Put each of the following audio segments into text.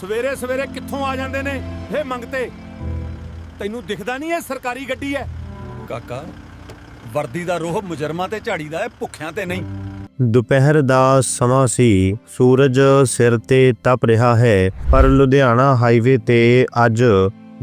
ਸਵੇਰੇ ਸਵੇਰੇ ਕਿੱਥੋਂ ਆ ਜਾਂਦੇ ਨੇ? ਇਹ ਮੰਗਤੇ ਤੈਨੂੰ ਦਿਖਦਾ ਨਹੀਂ ਇਹ ਸਰਕਾਰੀ ਗੱਡੀ ਹੈ? ਕਾਕਾ ਵਰਦੀ ਦਾ ਰੋਹ ਮੁਜਰਮਾਂ ਤੇ ਝਾੜੀਦਾ ਹੈ ਭੁੱਖਿਆਂ ਤੇ ਨਹੀਂ। ਦੁਪਹਿਰ ਦਾ ਸਮਾਂ ਸੀ ਸੂਰਜ ਸਿਰ ਤੇ ਤਪ ਰਿਹਾ ਹੈ ਪਰ ਲੁਧਿਆਣਾ ਹਾਈਵੇ ਤੇ ਅੱਜ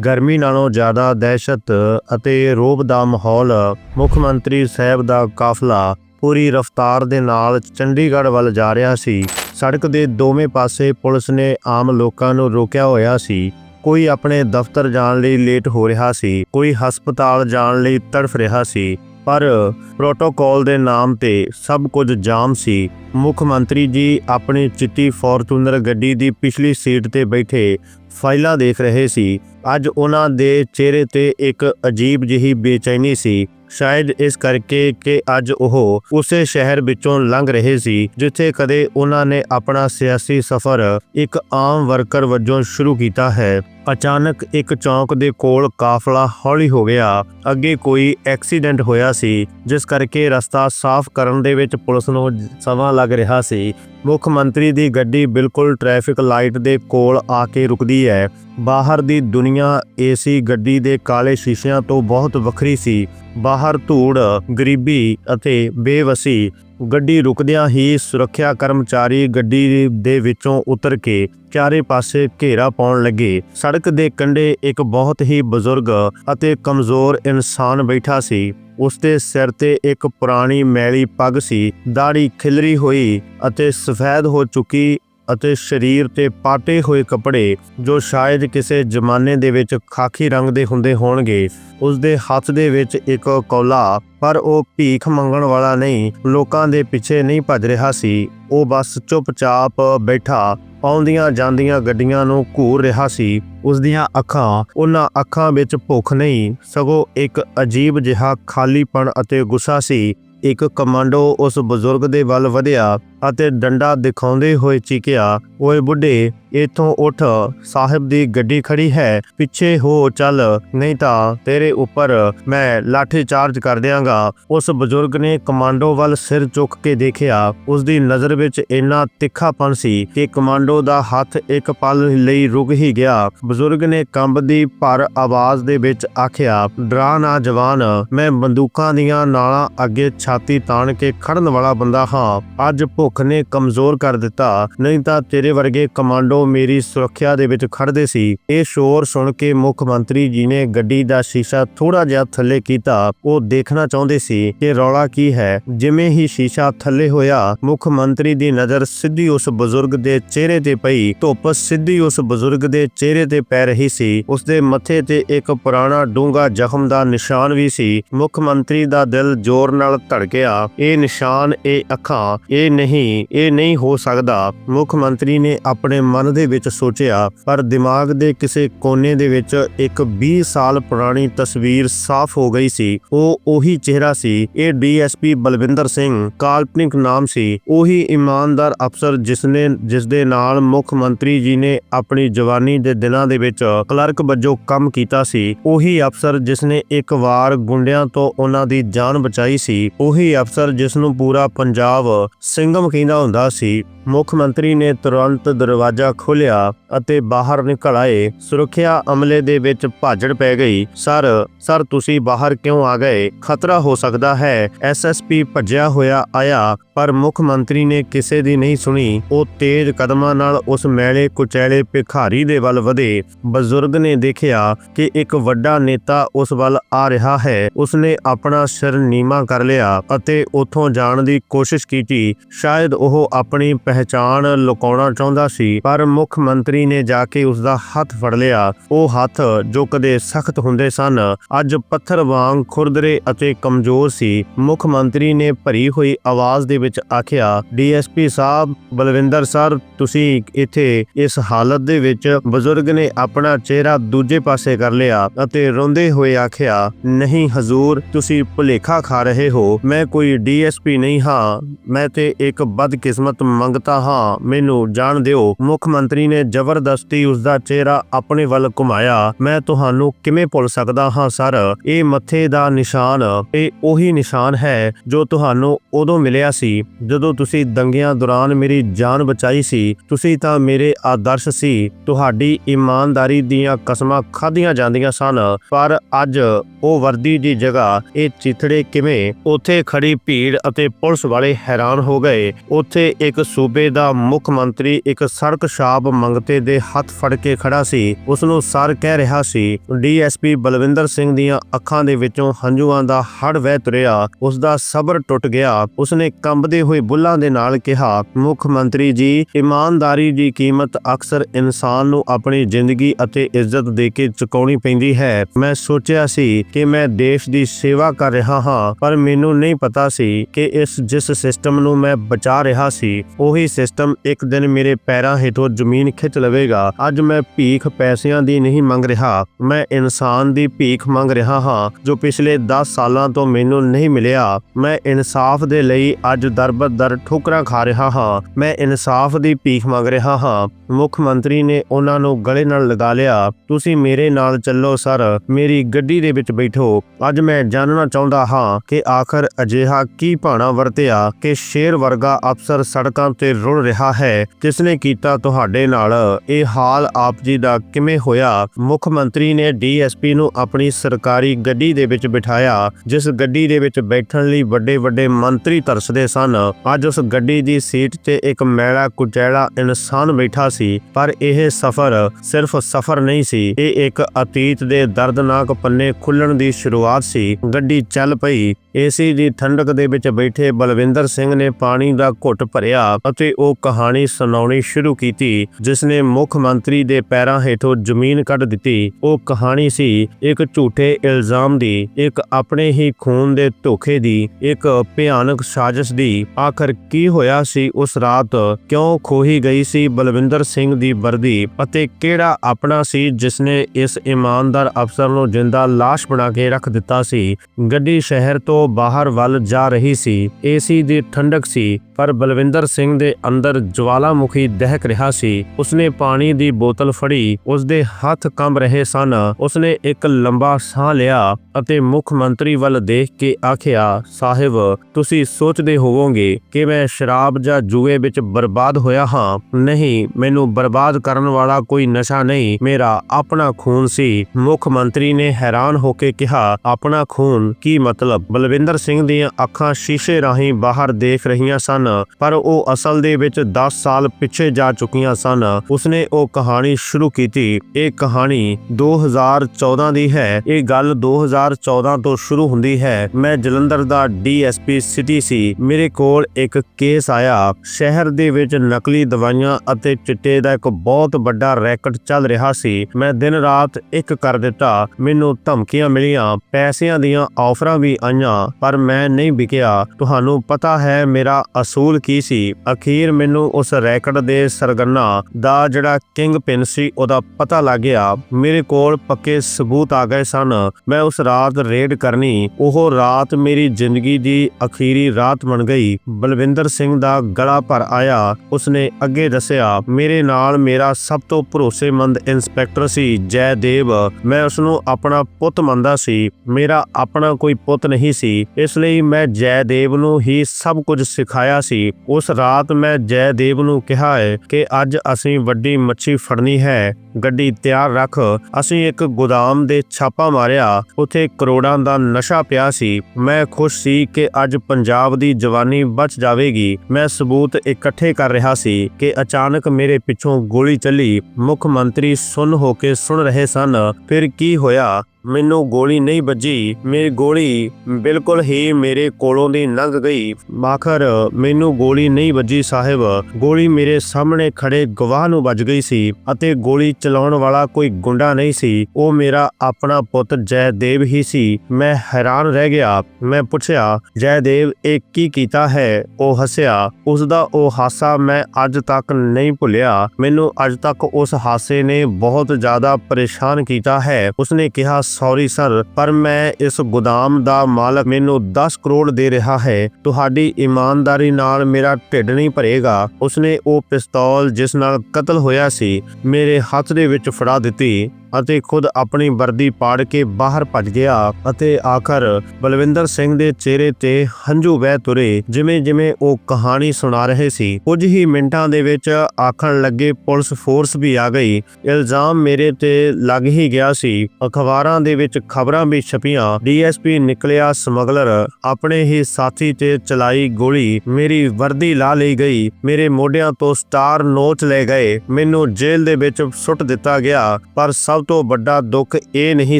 ਗਰਮੀ ਨਾਲੋਂ ਜ਼ਿਆਦਾ ਦਹਿਸ਼ਤ ਅਤੇ ਰੋਬ ਦਾ ਮਾਹੌਲ ਮੁੱਖ ਮੰਤਰੀ ਸਾਹਿਬ ਦਾ ਕਾਫਲਾ ਪੂਰੀ ਰਫ਼ਤਾਰ ਦੇ ਨਾਲ ਚੰਡੀਗੜ੍ਹ ਵੱਲ ਜਾ ਰਿਹਾ ਸੀ। ਸੜਕ ਦੇ ਦੋਵੇਂ ਪਾਸੇ ਪੁਲਿਸ ਨੇ ਆਮ ਲੋਕਾਂ ਨੂੰ ਰੋਕਿਆ ਹੋਇਆ ਸੀ। ਕੋਈ ਆਪਣੇ ਦਫ਼ਤਰ ਜਾਣ ਲਈ ਲੇਟ ਹੋ ਰਿਹਾ ਸੀ, ਕੋਈ ਹਸਪਤਾਲ ਜਾਣ ਲਈ ਤੜਫ ਰਿਹਾ ਸੀ, ਪਰ ਪ੍ਰੋਟੋਕਾਲ ਦੇ ਨਾਮ ਤੇ ਸਭ ਕੁਝ ਜਾਮ ਸੀ। ਮੁੱਖ ਮੰਤਰੀ ਜੀ ਆਪਣੀ ਚਿੱਟੀ ਫੋਰਚੂਨਰ ਗੱਡੀ ਦੀ ਪਿਛਲੀ ਸੀਟ ਤੇ ਬੈਠੇ ਫਾਈਲਾਂ ਦੇਖ ਰਹੇ ਸੀ। ਅੱਜ ਉਹਨਾਂ ਦੇ ਚਿਹਰੇ ਤੇ ਇੱਕ ਅਜੀਬ ਜਿਹੀ ਬੇਚੈਨੀ ਸੀ। ਸ਼ਾਇਦ ਇਸ ਕਰਕੇ ਕਿ ਅੱਜ ਉਹ ਉਸੇ ਸ਼ਹਿਰ ਵਿੱਚੋਂ ਲੰਘ ਰਹੇ ਸੀ, ਜਿੱਥੇ ਕਦੇ ਉਹਨਾਂ ਨੇ ਆਪਣਾ ਸਿਆਸੀ ਸਫ਼ਰ ਇੱਕ ਆਮ ਵਰਕਰ ਵਜੋਂ ਸ਼ੁਰੂ ਕੀਤਾ ਹੈ। ਅਚਾਨਕ ਇੱਕ ਚੌਂਕ ਦੇ ਕੋਲ ਕਾਫਲਾ ਹੌਲੀ ਹੋ ਗਿਆ। ਅੱਗੇ ਕੋਈ ਐਕਸੀਡੈਂਟ ਹੋਇਆ ਸੀ, ਜਿਸ ਕਰਕੇ ਰਸਤਾ ਸਾਫ਼ ਕਰਨ ਦੇ ਵਿੱਚ ਪੁਲਿਸ ਨੂੰ ਸਮਾਂ ਲੱਗ ਰਿਹਾ ਸੀ। ਮੁੱਖ ਮੰਤਰੀ ਦੀ ਗੱਡੀ ਬਿਲਕੁਲ ਟ੍ਰੈਫਿਕ ਲਾਈਟ ਦੇ ਕੋਲ ਆ ਕੇ ਰੁਕਦੀ ਹੈ। ਬਾਹਰ ਦੀ ਦੁਨੀਆ ਏਸੀ ਗੱਡੀ ਦੇ ਕਾਲੇ ਸ਼ੀਸ਼ਿਆਂ ਤੋਂ ਬਹੁਤ ਵੱਖਰੀ ਸੀ। ਬਾਹਰ ਧੂੜ, ਗਰੀਬੀ ਅਤੇ ਬੇਵਸੀ ਗੱਡੀ ਰੁਕਦਿਆਂ ਹੀ ਸੁਰੱਖਿਆ ਕਰਮਚਾਰੀ ਗੱਡੀ ਦੇ ਵਿੱਚੋਂ ਉਤਰ ਕੇ ਚਾਰੇ ਪਾਸੇ ਘੇਰਾ ਪਾਉਣ ਲੱਗੇ। ਸੜਕ ਦੇ ਕੰਢੇ ਇੱਕ ਬਹੁਤ ਹੀ ਬਜ਼ੁਰਗ ਅਤੇ ਕਮਜ਼ੋਰ ਇਨਸਾਨ ਬੈਠਾ ਸੀ। ਉਸਦੇ ਸਿਰ ਤੇ ਇੱਕ ਪੁਰਾਣੀ ਮੈਲੀ ਪੱਗ ਸੀ। ਦਾੜੀ ਖਿਲਰੀ ਹੋਈ ਅਤੇ ਸਫੈਦ ਹੋ ਚੁੱਕੀ ਅਤੇ ਸਰੀਰ ਤੇ ਪਾਟੇ ਹੋਏ ਕੱਪੜੇ ਜੋ ਸ਼ਾਇਦ ਕਿਸੇ ਜ਼ਮਾਨੇ ਦੇ ਵਿੱਚ ਖਾਕੀ ਰੰਗ ਦੇ ਹੁੰਦੇ ਹੋਣਗੇ ਉਸ ਦੇ ਹੱਥ ਦੇ ਵਿੱਚ ਇੱਕ ਕੌਲਾ, ਪਰ ਉਹ ਭੀਖ ਮੰਗਣ ਵਾਲਾ ਨਹੀਂ, ਲੋਕਾਂ ਦੇ ਪਿੱਛੇ ਨਹੀਂ ਭੱਜ ਰਿਹਾ ਸੀ। ਉਹ ਬਸ ਚੁੱਪਚਾਪ ਬੈਠਾ, ਆਉਂਦੀਆਂ ਜਾਂਦੀਆਂ ਗੱਡੀਆਂ ਨੂੰ ਘੂਰ ਰਿਹਾ ਸੀ। ਉਸ ਦੀਆਂ ਅੱਖਾਂ, ਉਹਨਾਂ ਅੱਖਾਂ ਵਿੱਚ ਭੁੱਖ ਨਹੀਂ, ਸਗੋਂ ਇੱਕ ਅਜੀਬ ਜਿਹਾ ਖਾਲੀਪਣ ਅਤੇ ਗੁੱਸਾ ਸੀ। ਇੱਕ ਕਮਾਂਡੋ ਉਸ ਬਜ਼ੁਰਗ ਦੇ ਵੱਲ ਵਧਿਆ। ਅਤੇ ਡੰਡਾ ਦਿਖਾਉਂਦੇ ਹੋਏ ਚੀਕਿਆ, ਓਏ ਬੁੱਢੇ, ਇੱਥੋਂ ਉੱਠ। ਸਾਹਿਬ ਦੀ ਗੱਡੀ ਖੜੀ ਹੈ, ਪਿੱਛੇ ਹੋ ਚੱਲ, ਨਹੀਂ ਤਾਂ ਤੇਰੇ ਉੱਪਰ ਮੈਂ ਲਾਠੀ ਚਾਰਜ ਕਰ ਦਿਆਂਗਾ। ਉਸ ਬਜ਼ੁਰਗ ਨੇ ਕਮਾਂਡੋ ਵੱਲ ਸਿਰ ਚੁੱਕ ਕੇ ਦੇਖਿਆ। ਉਸ ਦੀ ਨਜ਼ਰ ਵਿੱਚ ਇੰਨਾ ਤਿੱਖਾਪਨ ਸੀ ਕਿ ਕਮਾਂਡੋ ਦਾ ਹੱਥ ਇੱਕ ਪਲ ਲਈ ਰੁਕ ਹੀ ਗਿਆ। ਬਜ਼ੁਰਗ ਨੇ ਕੰਬਦੀ ਭਰ ਆਵਾਜ਼ ਦੇ ਵਿੱਚ ਆਖਿਆ, ਡਰਾ ਨਾ ਜਵਾਨ, ਮੈਂ ਬੰਦੂਕਾਂ ਦੀਆਂ ਨਾਲਾਂ ਅੱਗੇ ਛਾਤੀ ਤਾਣ ਕੇ ਖੜਨ ਵਾਲਾ ਬੰਦਾ ਹਾਂ। ਅੱਜ ਭੁੱਖ ਨੇ ਕਮਜ਼ੋਰ ਕਰ ਦਿੱਤਾ, ਨਹੀਂ ਤਾਂ ਤੇਰੇ ਵਰਗੇ ਕਮਾਂਡੋ ਮੇਰੀ ਸੁਰੱਖਿਆ ਦੇ ਵਿੱਚ ਖੜਦੇ ਸੀ। ਇਹ ਸ਼ੋਰ ਸੁਣ ਕੇ ਮੁੱਖ ਮੰਤਰੀ ਜੀ ਨੇ ਗੱਡੀ ਦਾ ਸ਼ੀਸ਼ਾ ਥੋੜਾ ਜਿਹਾ ਥੱਲੇ ਕੀਤਾ। ਉਹ ਦੇਖਣਾ ਚਾਹੁੰਦੇ ਸੀ ਕਿ ਰੌਲਾ ਕੀ ਹੈ। ਜਿਵੇਂ ਹੀ ਸ਼ੀਸ਼ਾ ਥੱਲੇ ਹੋਇਆ, ਮੁੱਖ ਮੰਤਰੀ ਦੀ ਨਜ਼ਰ ਸਿੱਧੀ ਉਸ ਬਜ਼ੁਰਗ ਦੇ ਚਿਹਰੇ ਤੇ ਪਈ। ਧੁੱਪ ਸਿੱਧੀ ਉਸ ਬਜ਼ੁਰਗ ਦੇ ਚਿਹਰੇ ਤੇ ਪੈ ਰਹੀ ਸੀ। ਉਸ ਦੇ ਮੱਥੇ ਤੇ ਇੱਕ ਪੁਰਾਣਾ ਡੂੰਘਾ ਜ਼ਖਮ ਦਾ ਨਿਸ਼ਾਨ ਵੀ ਸੀ। ਮੁੱਖ ਮੰਤਰੀ ਦਾ ਦਿਲ ਜ਼ੋਰ ਨਾਲ ਧੜਕਿਆ। ਇਹ ਨਿਸ਼ਾਨ, ਇਹ ਅੱਖਾਂ, ਇਹ ਨਹੀਂ ਇਹ ਨਹੀਂ ਹੋ ਸਕਦਾ। ਮੁੱਖ ਮੰਤਰੀ ਨੇ ਆਪਣੇ ਮਨ ਦੇ ਵਿੱਚ ਸੋਚਿਆ, ਪਰ ਦਿਮਾਗ ਦੇ ਕਿਸੇ ਕੋਨੇ ਦੇ ਵਿੱਚ ਇੱਕ 20 ਸਾਲ ਪੁਰਾਣੀ ਤਸਵੀਰ ਸਾਫ਼ ਹੋ ਗਈ ਸੀ। ਉਹ ਉਹੀ ਚਿਹਰਾ ਸੀ, ਇਹ ਡੀਐਸਪੀ ਬਲਵਿੰਦਰ ਸਿੰਘ, ਕਾਲਪਨਿਕ ਨਾਮ ਸੀ। ਉਹੀ ਇਮਾਨਦਾਰ ਅਫਸਰ ਜਿਸ ਨੇ ਜਿਸ ਦੇ ਨਾਲ ਮੁੱਖ ਮੰਤਰੀ ਜੀ ਨੇ ਆਪਣੀ ਜਵਾਨੀ ਦੇ ਦਿਨਾਂ ਦੇ ਵਿੱਚ ਕਲਰਕ ਵਜੋਂ ਕੰਮ ਕੀਤਾ ਸੀ। ਉਹੀ ਅਫਸਰ ਜਿਸ ਨੇ ਇੱਕ ਵਾਰ ਗੁੰਡਿਆਂ ਤੋਂ ਉਹਨਾਂ ਦੀ ਜਾਨ ਬਚਾਈ ਸੀ। ਉਹੀ ਅਫਸਰ ਜਿਸ ਨੂੰ ਪੂਰਾ ਪੰਜਾਬ, ਸਿੰਘਮ ਕਹਿੰਦਾ ਹੁੰਦਾ ਸੀ, ਮੁੱਖ ਮੰਤਰੀ ਨੇ ਤੁਰੰਤ ਦਰਵਾਜ਼ਾ ਖੋਲ੍ਹਿਆ ਅਤੇ ਬਾਹਰ ਨਿਕਲ ਆਏ। ਸੁਰੱਖਿਆ ਅਮਲੇ ਦੇ ਵਿੱਚ ਭਾਜੜ ਪੈ ਗਈ। ਸਰ ਸਰ, ਤੁਸੀਂ ਬਾਹਰ ਕਿਉਂ ਆ ਗਏ? ਖਤਰਾ ਹੋ ਸਕਦਾ ਹੈ। ਐਸਐਸਪੀ ਭੱਜਿਆ ਹੋਇਆ ਆਇਆ। ਪਰ ਮੁੱਖ ਮੰਤਰੀ ਨੇ ਕਿਸੇ ਦੀ ਨਹੀਂ ਸੁਣੀ। ਉਹ ਤੇਜ਼ ਕਦਮਾਂ ਨਾਲ ਉਸ ਮੈਲੇ ਕੁਚੈਲੇ ਭਿਖਾਰੀ ਦੇ ਵੱਲ ਵਧੇ। ਬਜ਼ੁਰਗ ਨੇ ਦੇਖਿਆ ਕਿ ਇੱਕ ਵੱਡਾ ਨੇਤਾ ਉਸ ਵੱਲ ਆ ਰਿਹਾ ਹੈ। ਉਸਨੇ ਆਪਣਾ ਸਿਰ ਨੀਵਾ ਕਰ ਲਿਆ ਅਤੇ ਉੱਥੋਂ ਜਾਣ ਦੀ ਕੋਸ਼ਿਸ਼ ਕੀਤੀ। ਸ਼ਾਇਦ ਉਹ ਆਪਣੀ ਪਹਿਚਾਣ ਲੁਕਾਉਣਾ ਚਾਹੁੰਦਾ ਸੀ, ਪਰ ਮੁੱਖ ਮੰਤਰੀ ਨੇ ਜਾ ਕੇ ਉਸ ਦਾ ਹੱਥ ਫੜ ਲਿਆ। ਉਹ ਹੱਥ ਜੋ ਕਦੇ ਸਖਤ ਹੁੰਦੇ ਸਨ। ਅੱਜ ਪੱਥਰ ਵਾਂਗ ਖੁਰਦਰੇ ਅਤੇ ਕਮਜ਼ੋਰ ਸੀ। ਮੁੱਖ ਮੰਤਰੀ ਨੇ ਭਰੀ ਹੋਈ ਆਵਾਜ਼ ਦੇ ਵਿੱਚ ਆਖਿਆ ਡੀਐਸਪੀ ਸਾਹਿਬ, ਬਲਵਿੰਦਰ ਸਰ, ਤੁਸੀਂ ਇੱਥੇ ਇਸ ਹਾਲਤ ਦੇ ਵਿੱਚ ਬਜ਼ੁਰਗ ਨੇ ਆਪਣਾ ਚਿਹਰਾ ਦੂਜੇ ਪਾਸੇ ਕਰ ਲਿਆ ਅਤੇ ਰੋਂਦੇ ਹੋਏ ਆਖਿਆ, ਨਹੀਂ ਹਜ਼ੂਰ, ਤੁਸੀਂ ਭੁਲੇਖਾ ਖਾ ਰਹੇ ਹੋ, ਮੈਂ ਕੋਈ ਡੀਐਸਪੀ ਨਹੀਂ ਹਾਂ, ਮੈਂ ਤੇ ਇੱਕ ਬਦਕਿਸਮਤ ਮੰਗਤਾ ਹਾਂ, ਮੈਨੂੰ ਜਾਣ ਦਿਓ। ਮੁੱਖ ਮੰਤਰੀ ਨੇ ਜ਼ਬਰਦਸਤੀ ਉਸ ਦਾ ਚਿਹਰਾ ਆਪਣੇ ਵੱਲ ਘੁਮਾਇਆ, ਮੈਂ ਤੁਹਾਨੂੰ ਕਿਵੇਂ ਭੁੱਲ ਸਕਦਾ ਹਾਂ, ਸਰ? ਇਹ ਮੱਥੇ ਦਾ ਨਿਸ਼ਾਨ, ਇਹ ਉਹੀ ਨਿਸ਼ਾਨ ਹੈ ਜੋ ਤੁਹਾਨੂੰ ਉਦੋਂ ਮਿਲਿਆ ਸੀ ਸੀ ਜਦੋਂ ਤੁਸੀਂ ਦੰਗਿਆਂ ਦੌਰਾਨ ਮੇਰੀ ਜਾਨ ਬਚਾਈ ਸੀ, ਤੁਸੀਂ ਤਾਂ ਮੇਰੇ ਆਦਰਸ਼ ਸੀ, ਤੁਹਾਡੀ ਇਮਾਨਦਾਰੀ ਦੀਆਂ ਕਸਮਾਂ ਖਾਧੀਆਂ ਜਾਂਦੀਆਂ ਸਨ, ਪਰ ਅੱਜ ਉਹ ਵਰਦੀ ਦੀ ਜਗ੍ਹਾ, ਇਹ ਚਿਥੜੇ ਕਿਵੇਂ? ਉੱਥੇ ਖੜੀ ਭੀੜ ਅਤੇ ਪੁਲਿਸ ਵਾਲੇ ਹੈਰਾਨ ਹੋ ਗਏ। ਉੱਥੇ ਇੱਕ ਸੂਬੇ ਦਾ ਮੁੱਖ ਮੰਤਰੀ ਇੱਕ ਸੜਕ ਛਾਪ ਮੰਗਤੇ ਦੇ ਹੱਥ ਫੜ ਕੇ ਖੜਾ ਸੀ। ਉਸ ਨੂੰ ਸਰ ਕਹਿ ਰਿਹਾ ਸੀ ਡੀਐਸਪੀ ਬਲਵਿੰਦਰ ਸਿੰਘ ਦੀਆਂ ਅੱਖਾਂ ਦੇ ਵਿੱਚੋਂ ਹੰਝੂਆਂ ਦਾ ਹੜ ਵਹਿ ਤੁਰਿਆ ਉਸ ਦਾ ਸਬਰ ਟੁੱਟ ਗਿਆ। ਉਸਨੇ ਕੰਬਦੇ ਹੋਏ ਬੁੱਲਾਂ ਦੇ ਨਾਲ ਕਿਹਾ, ਮੁੱਖ ਮੰਤਰੀ ਜੀ, ਇਮਾਨਦਾਰੀ ਦੀ ਕੀਮਤ ਅਕਸਰ ਇਨਸਾਨ ਨੂੰ ਆਪਣੀ ਜ਼ਿੰਦਗੀ ਅਤੇ ਇੱਜ਼ਤ ਦੇ ਕੇ ਚੁਕਾਉਣੀ ਪੈਂਦੀ ਹੈ। ਮੈਂ ਸੋਚਿਆ ਸੀ ਕਿ ਮੈਂ ਦੇਸ਼ ਦੀ ਸੇਵਾ ਕਰ ਰਿਹਾ ਹਾਂ, ਪਰ ਮੈਨੂੰ ਨਹੀਂ ਪਤਾ ਸੀ ਕਿ ਇਸ ਜਿਸ ਸਿਸਟਮ ਨੂੰ ਮੈਂ ਬਚਾ ਰਿਹਾ ਸੀ, ਉਹੀ ਸਿਸਟਮ ਇੱਕ ਦਿਨ ਮੇਰੇ ਪੈਰਾਂ ਹੇਠੋਂ ਜ਼ਮੀਨ ਖਿੱਚ ਲਵੇਗਾ। ਅੱਜ ਮੈਂ ਭੀਖ ਪੈਸਿਆਂ ਦੀ ਨਹੀਂ ਮੰਗ ਰਿਹਾ। ਮੈਂ ਇਨਸਾਨ ਦੀ ਭੀਖ ਮੰਗ ਰਿਹਾ ਹਾਂ, ਜੋ ਪਿਛਲੇ 10 ਸਾਲਾਂ ਤੋਂ ਮੈਨੂੰ ਨਹੀਂ ਮਿਲਿਆ। ਮੈਂ ਇਨਸਾਫ ਦੇ ਲਈ ਅੱਜ ਦਰਬਤ ਦਰ ਠੋਕਰਾਂ ਖਾ ਰਿਹਾ ਹਾਂ। ਮੈਂ ਇਨਸਾਫ ਦੀ ਭੀਖ ਮੰਗ ਰਿਹਾ ਹਾਂ। ਮੁੱਖ ਮੰਤਰੀ ਨੇ ਉਹਨਾਂ ਨੂੰ ਗਲੇ ਨਾਲ ਲਗਾ ਲਿਆ, ਤੁਸੀਂ ਮੇਰੇ ਨਾਲ ਚੱਲੋ, ਸਰ। ਮੇਰੀ ਗੱਡੀ ਦੇ ਵਿੱਚ ਬੈਠੋ। ਅੱਜ ਮੈਂ ਜਾਣਨਾ ਚਾਹੁੰਦਾ ਹਾਂ ਕਿ ਆਖਰ ਅਜਿਹਾ ਕੀ ਭਾਣਾ ਵਰਤਿਆ ਕਿ ਸ਼ੇਰ ਵਰਗਾ ਅਫਸਰ ਸੜਕਾਂ ਤੇ ਰੁਲ ਰਿਹਾ ਹੈ। ਕਿਸ ਨੇ ਕੀਤਾ ਤੁਹਾਡੇ ਨਾਲ? ਇਹ ਹਾਲ ਆਪ ਜੀ ਦਾ ਕਿਵੇਂ ਹੋਇਆ? ਮੁੱਖ ਮੰਤਰੀ ਨੇ ਡੀਐਸਪੀ ਨੂੰ ਆਪਣੀ ਸਰਕਾਰੀ ਗੱਡੀ ਦੇ ਵਿੱਚ ਬਿਠਾਇਆ, ਜਿਸ ਗੱਡੀ ਦੇ ਵਿੱਚ ਬੈਠਣ ਲਈ ਵੱਡੇ ਵੱਡੇ ਮੰਤਰੀ ਤਰਸਦੇ ਸਨ। ਅੱਜ ਉਸ ਗੱਡੀ ਦੀ ਸੀਟ ਤੇ ਇੱਕ ਮੈਲਾ ਕੁਚੈਲਾ ਇਨਸਾਨ ਬੈਠਾ ਸੀ, ਪਰ ਇਹ ਸਫ਼ਰ ਸਿਰਫ ਸਫ਼ਰ ਨਹੀਂ ਸੀ। ਇਹ ਇੱਕ ਅਤੀਤ ਦੇ ਦਰਦਨਾਕ ਪੰਨੇ ਖੁੱਲਣ ਦੀ ਸ਼ੁਰੂਆਤ ਸੀ। ਗੱਡੀ ਚੱਲ ਪਈ। ਏਸੀ ਦੀ ਠੰਡਕ ਦੇ ਵਿੱਚ ਬੈਠੇ ਬਲਵਿੰਦਰ ਸਿੰਘ ਨੇ ਪਾਣੀ ਦਾ ਘੁੱਟ ਭਰਿਆ ਅਤੇ ਉਹ ਕਹਾਣੀ ਸੁਣਾਉਣੀ ਸ਼ੁਰੂ ਕੀਤੀ, ਜਿਸ ਨੇ ਮੁੱਖ ਮੰਤਰੀ ਦੇ ਪੈਰਾਂ ਹੇਠੋਂ ਜ਼ਮੀਨ ਕੱਢ ਦਿੱਤੀ। ਉਹ ਕਹਾਣੀ ਸੀ, ਇੱਕ ਝੂਠੇ ਇਲਜ਼ਾਮ ਦੀ, ਇੱਕ ਆਪਣੇ ਹੀ ਖੂਨ ਦੇ ਧੋਖੇ ਦੀ, ਇੱਕ ਭਿਆਨਕ ਸਾਜ਼ਿਸ਼ ਦੀ। ਆਖਰ ਕੀ ਹੋਇਆ ਸੀ ਉਸ ਰਾਤ? ਕਿਉਂ ਖੋਹੀ ਗਈ ਸੀ ਬਲਵਿੰਦਰ ਸਿੰਘ ਦੀ ਵਰਦੀ? ਅਤੇ ਕਿਹੜਾ ਆਪਣਾ ਸੀ ਜਿਸ ਨੇ ਇਸ ਇਮਾਨਦਾਰ ਅਫਸਰ ਨੂੰ ਜਿੰਦਾ ਲਾਸ਼ ਬਣਾ ਕੇ ਰੱਖ ਦਿੱਤਾ ਸੀ? ਗੱਡੀ ਸ਼ਹਿਰ ਤੋਂ ਬਾਹਰ ਵੱਲ ਜਾ ਰਹੀ ਸੀ। ਏਸੀ ਦੀ ਠੰਡਕ ਸੀ, ਪਰ ਬਲਵਿੰਦਰ ਸਿੰਘ ਦੇ ਅੰਦਰ ਜਵਾਲਾਮੁਖੀ ਦਹਿਕ ਰਿਹਾ ਸੀ। ਉਸਨੇ ਪਾਣੀ ਦੀ ਬੋਤਲ ਫੜੀ, ਉਸਦੇ ਹੱਥ ਕੰਬ ਰਹੇ ਸਨ। ਉਸਨੇ ਇੱਕ ਲੰਬਾ ਸਾਹ ਲਿਆ ਅਤੇ ਮੁੱਖ ਮੰਤਰੀ ਵੱਲ ਦੇਖ ਕੇ ਆਖਿਆ, ਸਾਹਿਬ, ਤੁਸੀਂ ਸੋਚਦੇ ਹੋ ਹੋਵੋਗੇ ਕਿ ਮੈਂ ਸ਼ਰਾਬ ਜਾਂ ਜੂਏ ਵਿੱਚ ਬਰਬਾਦ ਹੋਇਆ ਹਾਂ। ਨਹੀਂ, ਮੈਨੂੰ ਬਰਬਾਦ ਕਰਨ ਵਾਲਾ ਕੋਈ ਨਸ਼ਾ ਨਹੀਂ। ਮੇਰਾ ਆਪਣਾ ਖੂਨ ਸੀ। ਮੁੱਖ ਮੰਤਰੀ ਨੇ ਹੈਰਾਨ ਹੋ ਕੇ ਕਿਹਾ, ਆਪਣਾ ਖੂਨ ਕੀ ਮਤਲਬ? ਬਲਵਿੰਦਰ ਸਿੰਘ ਦੀਆਂ ਅੱਖਾਂ ਸ਼ੀਸ਼ੇ ਰਾਹੀਂ ਬਾਹਰ ਦੇਖ ਰਹੀਆਂ ਸਨ, ਪਰ ਉਹ ਅਸਲ ਦੇ ਵਿੱਚ 10 ਸਾਲ ਪਿੱਛੇ ਜਾ ਚੁੱਕੀਆਂ ਸਨ। ਉਸਨੇ ਉਹ ਕਹਾਣੀ ਸ਼ੁਰੂ ਕੀਤੀ। ਇਹ ਕਹਾਣੀ 2014 ਦੀ ਹੈ। ਇਹ ਗੱਲ 2014 ਤੋਂ ਸ਼ੁਰੂ ਹੁੰਦੀ ਹੈ। ਮੈਂ ਜਲੰਧਰ ਦਾ ਡੀਐਸਪੀ ਸਿਟੀ ਸੀ। ਮੇਰੇ ਕੋਲ ਇੱਕ ਕੇਸ ਆਇਆ। ਸ਼ਹਿਰ ਦੇ ਵਿੱਚ ਨਕਲੀ ਦਵਾਈਆਂ ਅਤੇ ਚਿੱਟੇ ਦਾ ਇੱਕ ਬਹੁਤ ਵੱਡਾ ਰੈਕਟ ਚੱਲ ਰਿਹਾ ਸੀ। ਮੈਂ ਦਿਨ ਰਾਤ ਇੱਕ ਕਰ ਦਿੱਤਾ। ਮੈਨੂੰ ਧਮਕੀਆਂ ਮਿਲੀਆਂ। ਪੈਸਿਆਂ ਦੀਆਂ ਆਫਰਾਂ ਵੀ ਆਈਆਂ, ਪਰ ਮੈਂ ਨਹੀਂ ਵਿਕਿਆ। ਤੁਹਾਨੂੰ ਪਤਾ ਹੈ ਮੇਰਾ ਅਸੂਲ ਕੀ ਸੀ? ਅਖੀਰ ਮੈਨੂੰ ਉਸ ਰੈਕਟ ਦੇ ਸਰਗਨਾ ਦਾ ਜਿਹੜਾ ਕਿੰਗ ਪਿਨ ਸੀ, ਉਹਦਾ ਪਤਾ ਲੱਗ ਗਿਆ। ਮੇਰੇ ਕੋਲ ਪੱਕੇ ਸਬੂਤ ਆ ਗਏ ਸਨ। ਮੈਂ ਉਸ ਰਾਤ ਰੇਡ ਕਰਨੀ, ਉਹ ਰਾਤ ਮੇਰੀ ਜ਼ਿੰਦਗੀ ਦੀ ਅਖੀਰੀ ਰਾਤ ਬਣ ਗਈ। ਬਲਵਿੰਦਰ ਸਿੰਘ ਦਾ ਗਲਾ ਭਰ ਆਇਆ। ਉਸਨੇ ਅੱਗੇ ਦੱਸਿਆ, ਮੇਰੇ ਨਾਲ ਮੇਰਾ ਸਭ ਤੋਂ ਭਰੋਸੇਮੰਦ ਇੰਸਪੈਕਟਰ ਸੀ, ਜੈਦੇਵ। ਮੈਂ ਉਸ ਨੂੰ ਆਪਣਾ ਪੁੱਤ ਮੰਨਦਾ ਸੀ। ਮੇਰਾ ਆਪਣਾ ਕੋਈ ਪੁੱਤ ਨਹੀਂ ਸੀ। ਇਸ ਲਈ ਮੈਂ ਜੈਦੇਵ ਨੂੰ ਹੀ ਸਭ ਕੁਝ ਸਿਖਾਇਆ ਸੀ। ਉਸ ਰਾਤ ਮੈਂ ਜੈਦੇਵ ਨੂੰ ਕਿਹਾ ਹੈ ਕਿ ਅੱਜ ਅਸੀਂ ਵੱਡੀ ਮੱਛੀ ਫੜਨੀ ਹੈ। ਗੱਡੀ ਤਿਆਰ ਰੱਖ। ਅਸੀਂ ਇੱਕ ਗੋਦਾਮ ਦੇ ਛਾਪਾ ਮਾਰਿਆ। ਉੱਥੇ ਕਰੋੜਾਂ ਦਾ ਨਸ਼ਾ ਪਿਆ ਸੀ। ਮੈਂ ਖੁਸ਼ ਸੀ ਕਿ ਅੱਜ ਪੰਜਾਬ ਦੀ ਜਵਾਨੀ ਬਚ ਜਾਵੇਗੀ। ਮੈਂ ਸਬੂਤ ਇਕੱਠੇ ਕਰ ਰਿਹਾ ਸੀ ਕਿ ਅਚਾਨਕ ਮੇਰੇ ਪਿੱਛੋਂ ਗੋਲੀ ਚੱਲੀ। ਮੁੱਖ ਮੰਤਰੀ ਸੁਣ ਹੋ ਕੇ ਸੁਣ ਰਹੇ ਸਨ, ਫਿਰ ਕੀ ਹੋਇਆ? ਮੈਨੂੰ ਗੋਲੀ ਨਹੀਂ ਵੱਜੀ। ਮੇਰੀ ਗੋਲੀ ਬਿਲਕੁਲ ਹੀ ਮੇਰੇ ਕੋਲੋਂ ਦੀ ਲੰਘ ਗਈ। ਆਖਰ ਮੈਨੂੰ ਗੋਲੀ ਨਹੀਂ ਵੱਜੀ ਸਾਹਿਬ। ਗੋਲੀ ਮੇਰੇ ਸਾਹਮਣੇ ਖੜੇ ਗਵਾਹ ਨੂੰ ਵੱਜ ਗਈ ਸੀ ਅਤੇ ਗੋਲੀ ਚਲਾਉਣ ਵਾਲਾ ਕੋਈ ਗੁੰਡਾ ਨਹੀਂ ਸੀ। ਉਹ ਮੇਰਾ ਆਪਣਾ ਪੁੱਤ ਜੈਦੇਵ ਹੀ ਸੀ। ਮੈਂ ਹੈਰਾਨ ਰਹਿ ਗਿਆ। ਮੈਂ ਪੁੱਛਿਆ, ਜੈਦੇਵ, ਇਹ ਕੀ ਕੀਤਾ ਹੈ? ਉਹ ਹੱਸਿਆ। ਉਸ ਦਾ ਉਹ ਹਾਸਾ ਮੈਂ ਅੱਜ ਤੱਕ ਨਹੀਂ ਭੁੱਲਿਆ। ਮੈਨੂੰ ਅੱਜ ਤੱਕ ਉਸ ਹਾਸੇ ਨੇ ਬਹੁਤ ਜ਼ਿਆਦਾ ਪਰੇਸ਼ਾਨ ਕੀਤਾ ਹੈ। ਉਸਨੇ ਕਿਹਾ ਸੌਰੀ ਸਰ ਪਰ ਮੈਂ ਇਸ ਗੋਦਾਮ ਦਾ ਮਾਲਕ ਮੈਨੂੰ 10 ਕਰੋੜ ਦੇ ਰਿਹਾ ਹੈ। ਤੁਹਾਡੀ ਇਮਾਨਦਾਰੀ ਨਾਲ ਮੇਰਾ ਢਿੱਡ ਨਹੀਂ ਭਰੇਗਾ। ਉਸਨੇ ਉਹ ਪਿਸਤੌਲ ਜਿਸ ਨਾਲ ਕਤਲ ਹੋਇਆ ਸੀ, ਮੇਰੇ ਹੱਥ ਦੇ ਵਿੱਚ ਫੜਾ ਦਿੱਤੀ। ਅਤੇ ਖੁਦ ਆਪਣੀ ਵਰਦੀ ਪਾੜ ਕੇ ਬਾਹਰ ਭੱਜ ਗਿਆ ਅਤੇ ਆਖਰ ਬਲਵਿੰਦਰ ਸਿੰਘ ਦੇ ਚਿਹਰੇ ਤੇ ਹੰਝੂ ਵਹਿ ਤੁਰੇ। ਜਿਵੇਂ ਜਿਵੇਂ ਉਹ ਕਹਾਣੀ ਸੁਣਾ ਰਹੇ ਸੀ, ਕੁਝ ਹੀ ਮਿੰਟਾਂ ਦੇ ਵਿੱਚ ਆਖਣ ਲੱਗੇ ਪੁਲਿਸ ਫੋਰਸ ਵੀ ਆ ਗਈ। ਇਲਜ਼ਾਮ ਮੇਰੇ ਤੇ ਲੱਗ ਹੀ ਗਿਆ ਸੀ। ਅਖਬਾਰਾਂ ਦੇ ਵਿੱਚ ਖਬਰਾਂ ਵੀ ਛਪੀਆਂ। ਡੀਐਸਪੀ ਨਿਕਲਿਆ ਸਮਗਲਰ, ਆਪਣੇ ਹੀ ਸਾਥੀ ਤੇ ਚਲਾਈ ਗੋਲੀ। ਮੇਰੀ ਵਰਦੀ ਲਾ ਲਈ ਗਈ। ਮੇਰੇ ਮੋਢਿਆਂ ਤੋਂ ਸਟਾਰ ਨੋਚ ਲੈ ਗਏ। ਮੈਨੂੰ ਜੇਲ੍ਹ ਦੇ ਵਿੱਚ ਸੁੱਟ ਦਿੱਤਾ ਗਿਆ। ਪਰ ਸਭ ਤੋਂ ਵੱਡਾ ਦੁੱਖ ਇਹ ਨਹੀਂ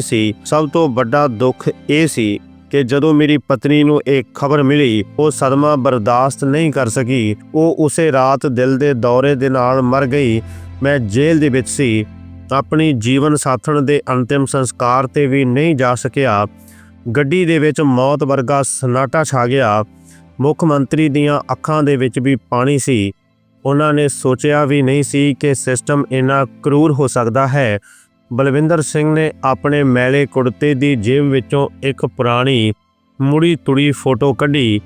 ਸੀ, ਸਭ ਤੋਂ ਵੱਡਾ ਦੁੱਖ ਇਹ ਸੀ ਕਿ ਜਦੋਂ ਮੇਰੀ ਪਤਨੀ ਨੂੰ ਇਹ ਖਬਰ ਮਿਲੀ, ਉਹ ਸਦਮਾ ਬਰਦਾਸ਼ਤ ਨਹੀਂ ਕਰ ਸਕੀ। ਉਹ ਉਸੇ ਰਾਤ ਦਿਲ ਦੇ ਦੌਰੇ ਦੇ ਨਾਲ ਮਰ ਗਈ। ਮੈਂ ਜੇਲ੍ਹ ਦੇ ਵਿੱਚ ਸੀ। ਆਪਣੀ ਜੀਵਨ ਸਾਥਣ ਦੇ ਅੰਤਿਮ ਸੰਸਕਾਰ ਤੇ ਵੀ ਨਹੀਂ ਜਾ ਸਕਿਆ। ਗੱਡੀ ਦੇ ਵਿੱਚ ਮੌਤ ਵਰਗਾ ਸਨਾਟਾ ਛਾ ਗਿਆ। ਮੁੱਖ ਮੰਤਰੀ ਦੀਆਂ ਅੱਖਾਂ ਦੇ ਵਿੱਚ ਵੀ ਪਾਣੀ ਸੀ। ਉਹਨਾਂ ਨੇ ਸੋਚਿਆ ਵੀ ਨਹੀਂ ਸੀ ਕਿ ਸਿਸਟਮ ਇੰਨਾ ਕਰੂਰ ਹੋ ਸਕਦਾ ਹੈ। ਬਲਵਿੰਦਰ ਸਿੰਘ ਨੇ ਆਪਣੇ ਮੈਲੇ ਕੁੜਤੇ ਦੀ ਜੇਬ ਵਿੱਚੋਂ ਇੱਕ ਪੁਰਾਣੀ ਮੁੜੀ ਤੁੜੀ ਫੋਟੋ ਕੱਢੀ